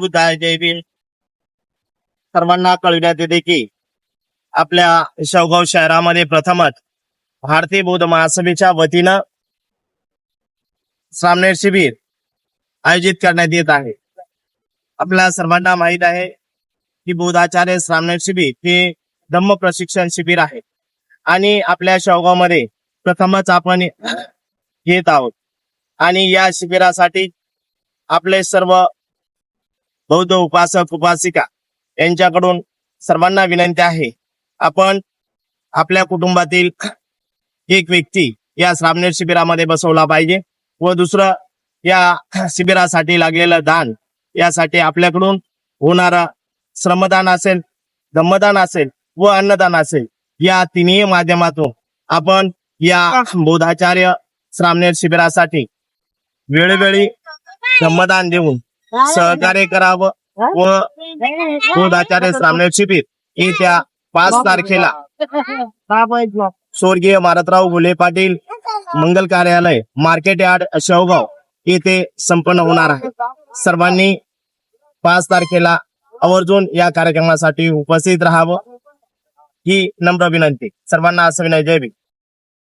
बुद्धाय सर्वांना कळविण्यात येते की आपल्या शेवगाव शहरामध्ये प्रथमच भारतीय बौद्ध महासभेच्या वतीनं सामनेर शिबिर आयोजित करण्यात येत आहे. आपल्या सर्वांना माहीत आहे की बौद्धाचार्य सामनेर शिबिर हे धम्म प्रशिक्षण शिबिर आहे आणि आपल्या शेवगावमध्ये प्रथमच आपण येत आहोत. आणि या शिबिरासाठी आपले सर्व बौद्ध उपासक उपासिका यांच्याकडून सर्वांना विनंती आहे. आपण आपल्या कुटुंबातील एक व्यक्ती या श्रामनेर शिबिरामध्ये बसवला पाहिजे व दुसरं या शिबिरासाठी लागलेलं दान यासाठी आपल्याकडून होणारा श्रमदान असेल धम्मदान असेल व अन्नदान असेल या तिन्ही माध्यमातून आपण या बोधाचार्य श्रामनेर शिबिरासाठी वेळोवेळी धम्मदान देऊन सहकार्य करावं व बौद्धाचार्य श्रामणेर शिबिर येत्या पाच तारखेला. स्वर्गीय मारतराव घुले पाटील मंगल कार्यालय मार्केट यार्ड शेवगाव येथे संपन्न होणार आहे. सर्वांनी पाच तारखेला आवर्जून या कार्यक्रमासाठी उपस्थित राहावं ही नम्र विनंती. सर्वांना असं विनय जय भीम.